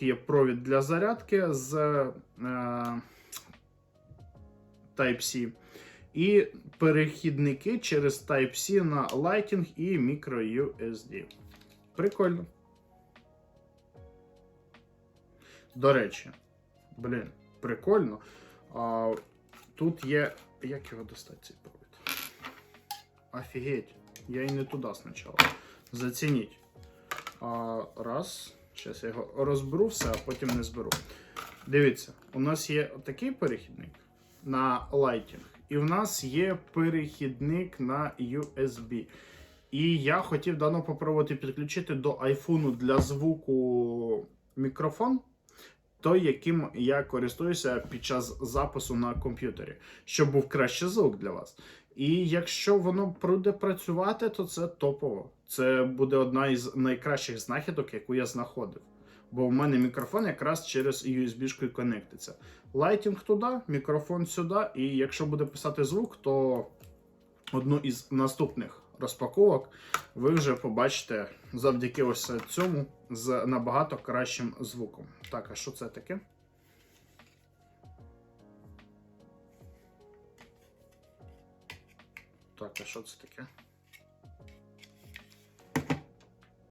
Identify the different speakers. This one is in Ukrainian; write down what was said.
Speaker 1: Є провід для зарядки з е, Type-C. І перехідники через Type-C на Lighting і microUSD. Прикольно. До речі, блін, прикольно. А, тут є. Як його достати цей провід? Офігеть. Я і не туди спочатку. Зацініть. А, раз. Зараз я його розберу все, а потім не зберу. Дивіться, у нас є такий перехідник на Lighting, і в нас є перехідник на USB. І я хотів дано попробувати підключити до iPhone для звуку мікрофон, той, яким я користуюся під час запису на комп'ютері, щоб був кращий звук для вас. І якщо воно буде працювати, то це топово. Це буде одна із найкращих знахідок, яку я знаходив. Бо в мене мікрофон якраз через USB-шкою конектиться. Лайтінг туди, мікрофон сюди, і якщо буде писати звук, то одну із наступних розпаковок ви вже побачите завдяки ось цьому з набагато кращим звуком. Так, а що це таке? Так, а що це таке?